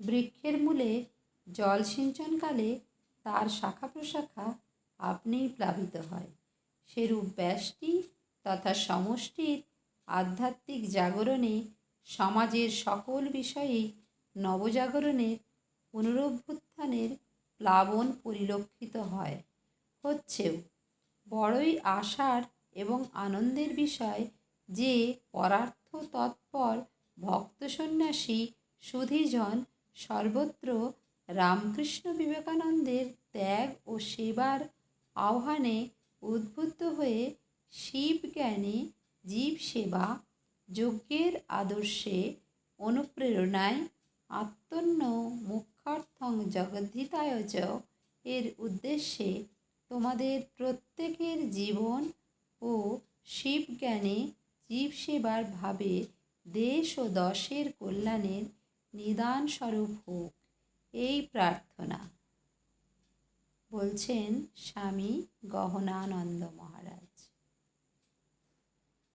বৃক্ষের মূলে জল সিঞ্চনকালে তার শাখা প্রশাখা আপনিই প্লাবিত হয়। সেরূপ ব্যষ্টি তথা সমষ্টির আধ্যাত্মিক জাগরণে সমাজের সকল বিষয়েই নবজাগরণের পুনরভ্যুত্থানের প্লাবন পরিলক্ষিত হয়। হচ্ছেও বড়ই আশার এবং আনন্দের বিষয় যে পরার্থ তৎপর ভক্ত সন্ন্যাসী সুধীজন সর্বত্র রামকৃষ্ণ বিবেকানন্দের ত্যাগ ও সেবার আহ্বানে উদ্বুদ্ধ হয়ে শিব জ্ঞানে জীব সেবা যজ্ঞের আদর্শে অনুপ্রেরণায় আত্মন্য মুখ্যার্থং জগদ্ধিতায় চ এর উদ্দেশ্যে তোমাদের প্রত্যেকের জীবন ও শিবজ্ঞানে জীব সেবার ভাবে দেশ ও দশের কল্যাণের নিদান স্বরূপ হোক এই প্রার্থনা। বলছেন স্বামী গহনানন্দ মহারাজ।